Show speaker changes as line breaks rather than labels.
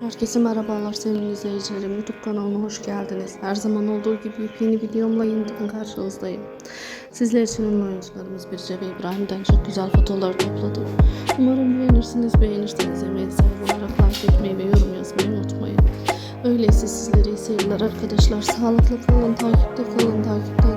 Herkese merhabalar sevgili izleyicilerim. YouTube kanalıma hoş geldiniz. Her zaman olduğu gibi yeni videomla yeniden karşınızdayım. Sizler için ünlü oyuncularımız Birce ve İbrahim'den çok güzel fotoğraflar topladım. Umarım beğenirsiniz. Beğenirseniz emeğe saygı olarak like etmeyi ve yorum yazmayı unutmayın. Öyleyse sizlere iyi seyirler arkadaşlar. Sağlıklı kalın, takipte kalın, takipte.